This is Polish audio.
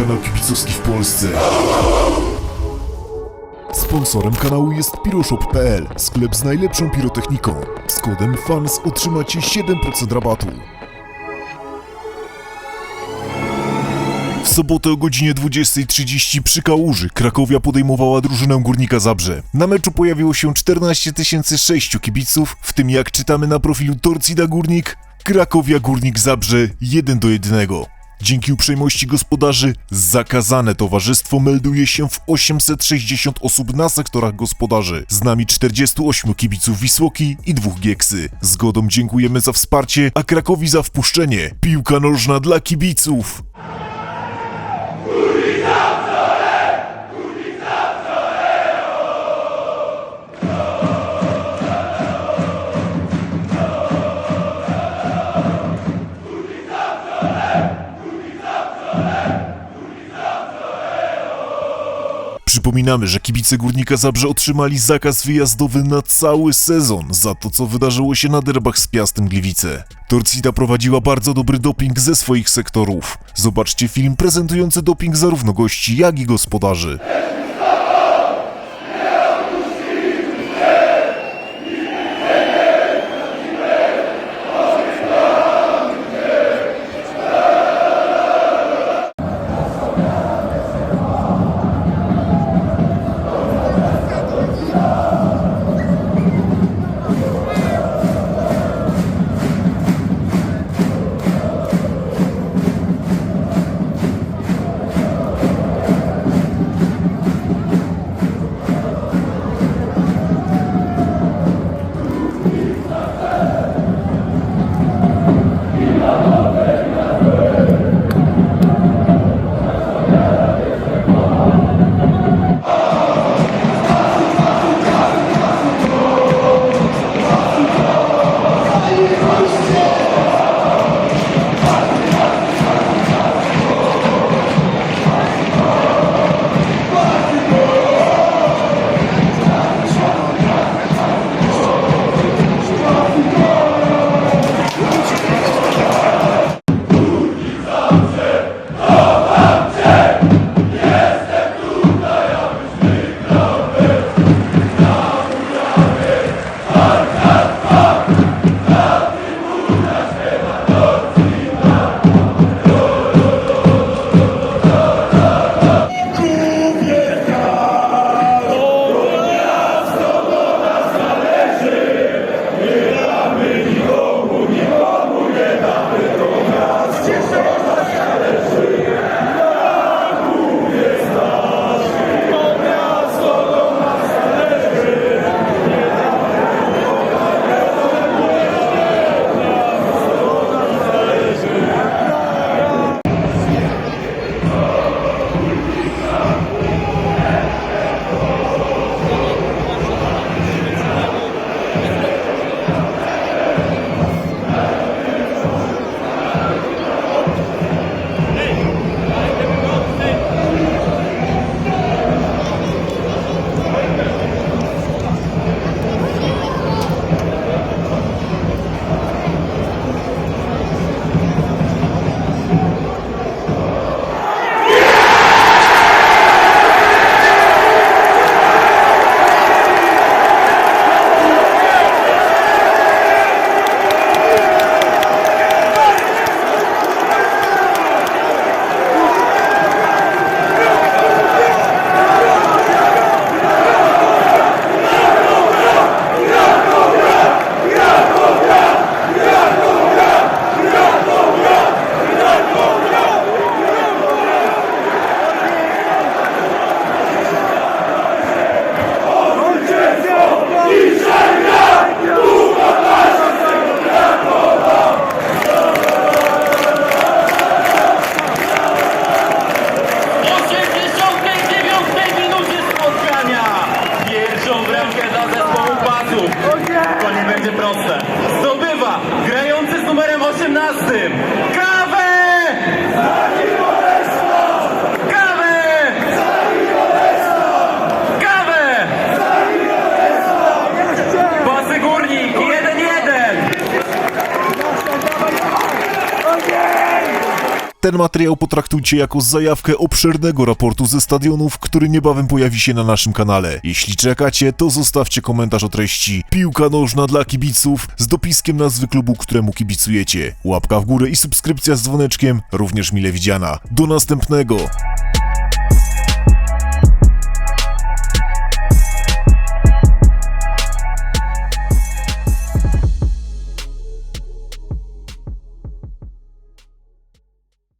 kanał kibicowski w Polsce. Sponsorem kanału jest piroshop.pl, sklep z najlepszą pirotechniką. Z kodem FANS otrzymacie 7% rabatu. W sobotę o godzinie 20.30 przy Kałuży Krakowia podejmowała drużynę Górnika Zabrze. Na meczu pojawiło się 14 006 kibiców, w tym jak czytamy na profilu Torcida Górnik, Krakowia Górnik Zabrze 1 do 1. Dzięki uprzejmości gospodarzy zakazane towarzystwo melduje się w 860 osób na sektorach gospodarzy. Z nami 48 kibiców Wisłoki i dwóch Gieksy. Zgodą dziękujemy za wsparcie, a Krakowi za wpuszczenie. Piłka nożna dla kibiców. Przypominamy, że kibice Górnika Zabrze otrzymali zakaz wyjazdowy na cały sezon za to, co wydarzyło się na derbach z Piastem Gliwice. Torcida prowadziła bardzo dobry doping ze swoich sektorów. Zobaczcie film prezentujący doping zarówno gości, jak i gospodarzy. Zespołu Pazów. To nie będzie proste. Zdobywa grający z numerem 18 Kawę! Kawę! Kawę! Pasy Górnik 1-1. Ten materiał potraktujcie jako zajawkę obszernego raportu ze stadionów, który niebawem pojawi się na naszym kanale. Jeśli czekacie, to zostawcie komentarz o treści Piłka nożna dla kibiców z dopiskiem nazwy klubu, któremu kibicujecie. Łapka w górę i subskrypcja z dzwoneczkiem również mile widziana. Do następnego!